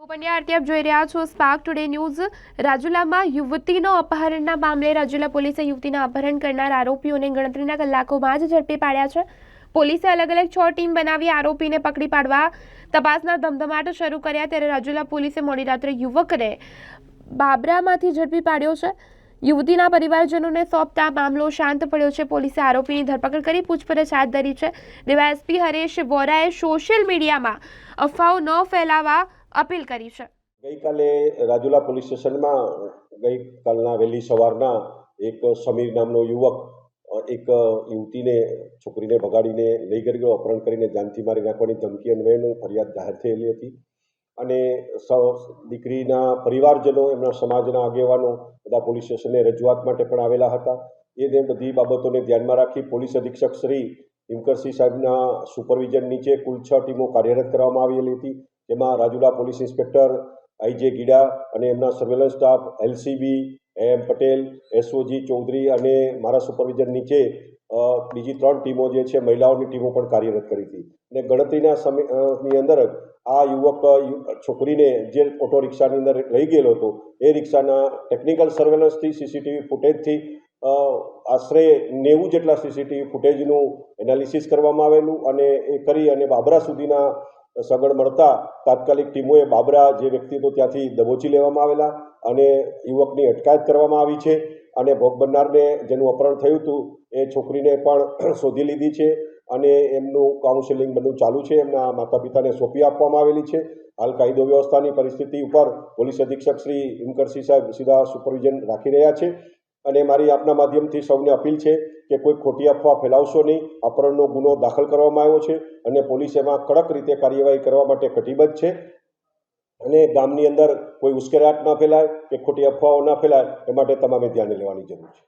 હું પંડ્યા આરતી આપ જોઈ રહ્યા છો સ્પાર્ક ટુડે ન્યૂઝ રાજુલામાં યુવતીનો અપહરણના મામલે રાજુલા પોલીસે યુવતીના અપહરણ કરનાર આરોપીઓને ગણતરીના કલાકોમાં જ ઝડપી પાડ્યા છે. પોલીસે અલગ અલગ છ ટીમ બનાવી આરોપીને પકડી પાડવા તપાસના ધમધમાટ શરૂ કર્યા ત્યારે રાજુલા પોલીસે મોડી રાત્રે યુવકને બાબરામાંથી ઝડપી પાડ્યો છે. યુવતીના પરિવારજનોને સોંપતા મામલો શાંત પડ્યો છે. પોલીસે આરોપીની ધરપકડ કરી પૂછપરછ હાથ ધરી છે. ડીવાયએસપી હરેશ વોરાએ સોશિયલ મીડિયામાં અફવાઓ ન ફેલાવવા અપીલ કરી છે. ગઈકાલે રાજુલા પોલીસ સ્ટેશનમાં, ગઈકાલના વહેલી સવારના એક સમીર નામનો યુવક, એક યુવતીને, છોકરીને ભગાડીને લઈ ગઈ ગયો. અપહરણ કરીને જાનથી મારી નાખવાની ધમકી અન્વયેનું ફરિયાદ જાહેર થયેલી હતી. અને દીકરીના પરિવારજનો, એમના સમાજના આગેવાનો બધા પોલીસ સ્ટેશને રજૂઆત માટે પણ આવેલા હતા. એને બધી બાબતોને ધ્યાનમાં રાખી પોલીસ અધિક્ષક શ્રી હિમકરસિંહ સાહેબના સુપરવિઝન નીચે કુલ છ ટીમો કાર્યરત કરવામાં આવેલી હતી. જેમાં Rajula police inspector IJ Gida અને એમના surveillance staff LCB M Patel SOG Chaudhary અને મારા સુપરવિઝન નીચે બીજી ત્રણ ટીમો જે છે, મહિલાઓની ટીમો પણ કાર્યરત કરી હતી. અને ગણતરીના સમયની અંદર આ યુવક છોકરીને જે ઓટો રિક્ષાની અંદર લઈ ગયેલો હતો, એ રિક્ષાના ટેકનિકલ સર્વેલન્સથી સીસીટીવી ફૂટેજથી આશરે નેવું જેટલા સીસીટીવી ફૂટેજનું એનાલિસિસ કરવામાં આવેલું અને એ કરી અને બાબરા સુધીના સગવડ મળતા તાત્કાલિક ટીમોએ બાબરા જે વ્યક્તિ હતો ત્યાંથી દબોચી લેવામાં આવેલા અને યુવકની અટકાયત કરવામાં આવી છે અને ભોગ બનનારને જેનું અપહરણ થયું હતું, એ છોકરીને પણ શોધી લીધી છે અને એમનું કાઉન્સેલિંગ બધું ચાલુ છે. એમના માતા પિતાને સોંપી આપવામાં આવેલી છે. હાલ કાયદો વ્યવસ્થાની પરિસ્થિતિ ઉપર પોલીસ અધિક્ષક શ્રી હિમકરસિંહ સાહેબ સીધા સુપરવિઝન રાખી રહ્યા છે. અને મારી આપના માધ્યમથી સૌને અપીલ છે કે કોઈ ખોટી અફવા ફેલાવશો નહીં. અપહરણનો ગુનો દાખલ કરવામાં આવ્યો છે અને પોલીસ એમાં કડક રીતે કાર્યવાહી કરવા માટે કટિબદ્ધ છે. અને ગામની અંદર કોઈ ઉશ્કેરાટ ના ફેલાય કે ખોટી અફવાઓ ના ફેલાય એ માટે તમામે ધ્યાને લેવાની જરૂર છે.